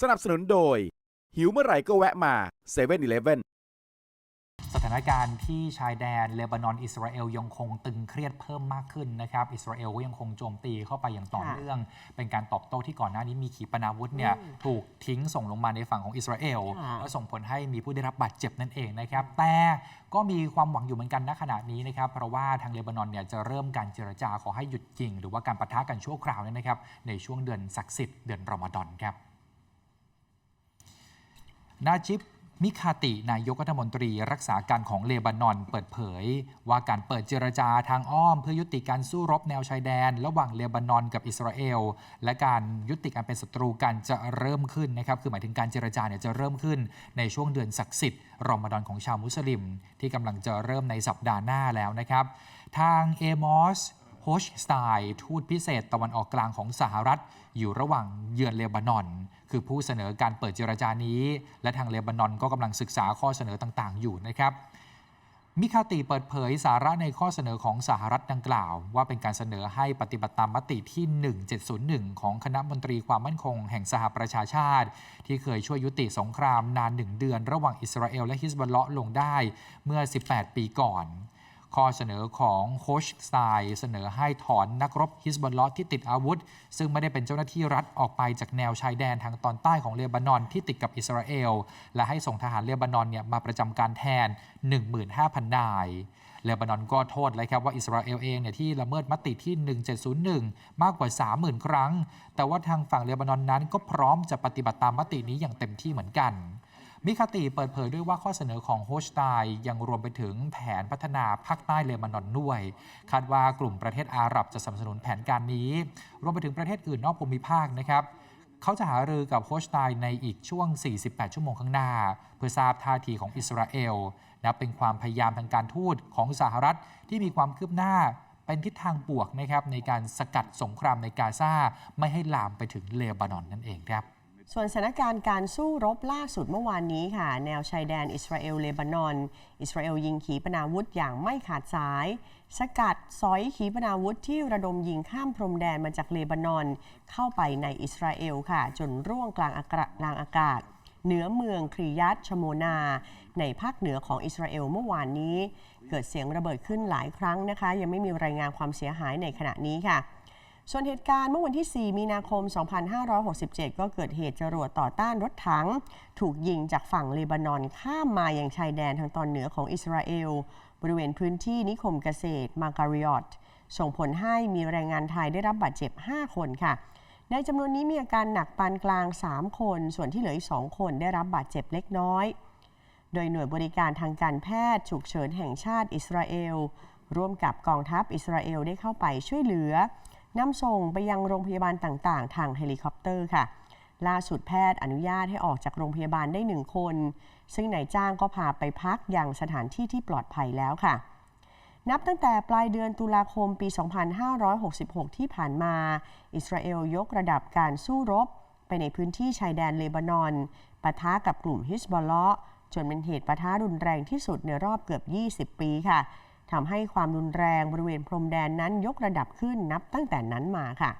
สนับสนุนโดย หิวเมื่อไหร่ก็แวะมา7 e เ e ่ e อสถานการณ์ที่ชายแดนเลบานอนอิสราเอลยังคงตึงเครียดเพิ่มมากขึ้นนะครับ อิสราเอลก็ยังคงโจมตีเข้าไปอย่างต่อค่ะเนื่อง เป็นการตอบโต้ที่ก่อนหน้านี้มีขีปนาวุธเนี่ยถูกทิ้งส่งลงมาในฝั่งของอิสราเอลค่ะแล้วส่งผลให้มีผู้ได้รับบาดเจ็บนั่นเองนะครับ แต่ก็มีความหวังอยู่เหมือนกันณขณะนี้นะครับ เพราะว่าทางเลบานอนเนี่ยจะเริ่มการเจรจาขอให้หยุดยิง หรือว่าการปะทะกันชั่วคราวเนี่ยนะครับ ในช่วงเดือนศักดิ์สิทธิ์เดือนรอมฎอนครับ นาจิบมิคาตินายกรัฐมนตรีรักษาการของเลบานอน เปิดเผย ว่าการเปิดเจรจาทางอ้อม เพื่อยุติการสู้รบแนวชายแดน ระหว่างเลบานอนกับอิสราเอล และการยุติการเป็นศัตรูกันจะเริ่มขึ้นนะครับคือหมายถึงการเจรจาเนี่ยจะเริ่มขึ้นในช่วงเดือนศักดิ์สิทธิ์รอมฎอนของชาวมุสลิม ที่กำลังจะเริ่มในสัปดาห์หน้าแล้วนะครับ ทางเอมอส โฮชสไตล์ทูตพิเศษตะวันออกกลางของสหรัฐ อยู่ระหว่างเยือนเลบานอน คือผู้เสนอการเปิดเจรจานี้ และทางเลบานอนก็กำลังศึกษาข้อเสนอต่างๆ อยู่นะครับมิคาติเปิดเผยสาระในข้อเสนอของสหรัฐดังกล่าว ว่าเป็นการเสนอให้ปฏิบัติตามมติที่ 1701 ของคณะมนตรีความมั่นคงแห่งสหประชาชาติ ที่เคยช่วยยุติสงครามนานหนึ่งเดือน ระหว่างอิสราเอลและฮิสบอลเลาะลงได้เมื่อ 18 ปีก่อน ข้อเสนอของโคชสไตล์เสนอให้ถอนนักรบฮิสบอลเลาะที่ติดอาวุธ ซึ่งไม่ได้เป็นเจ้าหน้าที่รัฐออกไปจากแนวชายแดนทางตอนใต้ของเลบานอนที่ติดกับอิสราเอล และให้ส่งทหารเลบานอนเนี่ยมาประจำการแทน 15,000 นายเลบานอนก็โทษเลยครับว่าอิสราเอลเองเนี่ยที่ละเมิดมติที่ 1701 มากกว่า 30,000 ครั้ง แต่ว่าทางฝั่งเลบานอนนั้นก็พร้อมจะปฏิบัติตามมตินี้อย่างเต็มที่เหมือนกัน มิคาติเปิดเผยด้วยว่าข้อเสนอของโฮชไตน์ยังรวมไปถึงแผนพัฒนาภาคใต้เลบานอนด้วย คาดว่ากลุ่มประเทศอาหรับจะสนับสนุนแผนการนี้ รวมไปถึงประเทศอื่นนอกภูมิภาคนะครับเขาจะหารือกับโฮชไตน์ในอีกช่วง 48 ชั่วโมงข้างหน้า เพื่อทราบท่าทีของอิสราเอลนับเป็นความพยายามทางการทูตของสหรัฐที่มีความคืบหน้าเป็นทิศทางบวกนะครับในการสกัดสงครามในกาซาไม่ให้ลามไปถึงเลบานอนนั่นเองครับ ส่วนสถานการณ์การสู้รบล่าสุดเมื่อวานนี้ค่ะ แนวชายแดนอิสราเอลเลบานอน อิสราเอลยิงขีปนาวุธอย่างไม่ขาดสาย สกัดสอยขีปนาวุธที่ระดมยิงข้ามพรมแดนมาจากเลบานอน เข้าไปในอิสราเอลค่ะ จนร่วงกลางอากาศกลางอากาศ เหนือเมืองคริยัตชโมนา ในภาคเหนือของอิสราเอลเมื่อวานนี้ เกิดเสียงระเบิดขึ้นหลายครั้งนะคะ ยังไม่มีรายงานความเสียหายในขณะนี้ค่ะ ส่วนเหตุการณ์เมื่อวันที่ 4 มีนาคม 2567 ก็เกิดเหตุจรวดต่อต้านรถถัง ถูกยิงจากฝั่งเลบานอนข้ามมาอยังชายแดนทางตอนเหนือของอิสราเอล บริเวณพื้นที่นิคมเกษตรมาการิออตส่งผลให้มีแรงงานไทยได้รับบาดเจ็บ 5 คนค่ะ ในจำนวนนี้มีอาการหนักปานกลาง 3 คน ส่วนที่เหลืออีก 2 คนได้รับบาดเจ็บเล็กน้อย โดยหน่วยบริการทางการแพทย์ฉุกเฉินแห่งชาติอิสราเอล ร่วมกับกองทัพอิสราเอลได้เข้าไปช่วยเหลือ นำส่งไปยังโรงพยาบาลต่างๆ ทางเฮลิคอปเตอร์ค่ะ ล่าสุดแพทย์อนุญาตให้ออกจากโรงพยาบาลได้หนึ่งคน ซึ่งนายจ้างก็พาไปพักอยังสถานที่ที่ปลอดภัยแล้วค่ะ นับตั้งแต่ปลายเดือนตุลาคมปี 2566 ที่ผ่านมา อิสราเอลยกระดับการสู้รบ ไปในพื้นที่ชายแดนเลบานอนปะทะกับกลุ่มฮิสบอลเลาะห์จนเป็นเหตุปะทะรุนแรงที่สุดในรอบเกือบ 20 ปีค่ะ ทำให้ความรุนแรงบริเวณพรมแดนนั้นยกระดับขึ้นนับตั้งแต่นั้นมาค่ะ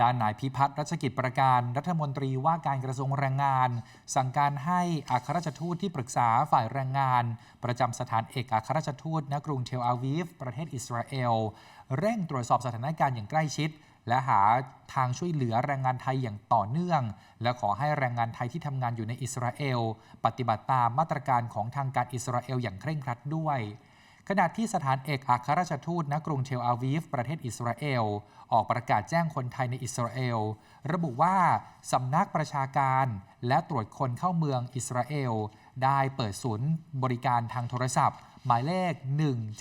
ด้านนายพิพัฒน์รัชกิจประการรัฐมนตรีว่าการกระทรวงแรงงาน สั่งการให้อัครราชทูตที่ปรึกษาฝ่ายแรงงาน ประจำสถานเอกอัครราชทูตณกรุงเทลอาวีฟ ประเทศอิสราเอล เร่งตรวจสอบสถานการณ์อย่างใกล้ชิด และหาทางช่วยเหลือแรงงานไทยอย่างต่อเนื่อง และขอให้แรงงานไทยที่ทำงานอยู่ในอิสราเอล ปฏิบัติตามมาตรการของทางการอิสราเอลอย่างเคร่งครัดด้วย ขณะที่สถานเอกอัครราชทูตณกรุงเทลอาวีฟ ประเทศอิสราเอล ออกประกาศแจ้งคนไทยในอิสราเอล ระบุว่า สำนักประชาการและตรวจคนเข้าเมืองอิสราเอล ได้เปิดศูนย์บริการทางโทรศัพท์ หมายเลข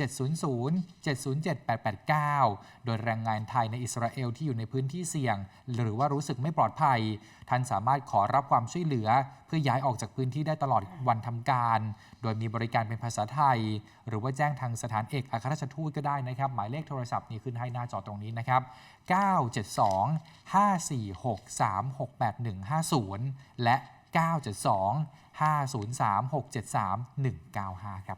1700 707889 โดยแรงงานไทยในอิสราเอลที่อยู่ในพื้นที่เสี่ยง หรือว่ารู้สึกไม่ปลอดภัย ท่านสามารถขอรับความช่วยเหลือ เพื่อย้ายออกจากพื้นที่ได้ตลอดวันทำการ โดยมีบริการเป็นภาษาไทย หรือว่าแจ้งทางสถานเอกอัครราชทูตก็ได้นะครับ หมายเลขโทรศัพท์นี้ขึ้นให้หน้าจอตรงนี้นะครับ 972 546 368150 และ 972 503 673 195 ครับ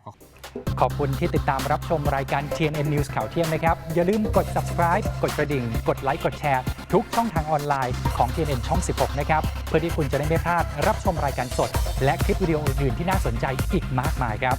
ขอบคุณที่ติดตามรับชมรายการ TNN News ข่าวเที่ยงนะครับ อย่าลืมกด subscribe กดกระดิ่ง กดไลค์ กดแชร์ ทุกช่องทางออนไลน์ของ TNN ช่อง 16 นะครับ เพื่อที่คุณจะได้ไม่พลาดรับชมรายการสด และคลิปวิดีโออื่นๆที่น่าสนใจอีกมากมายครับ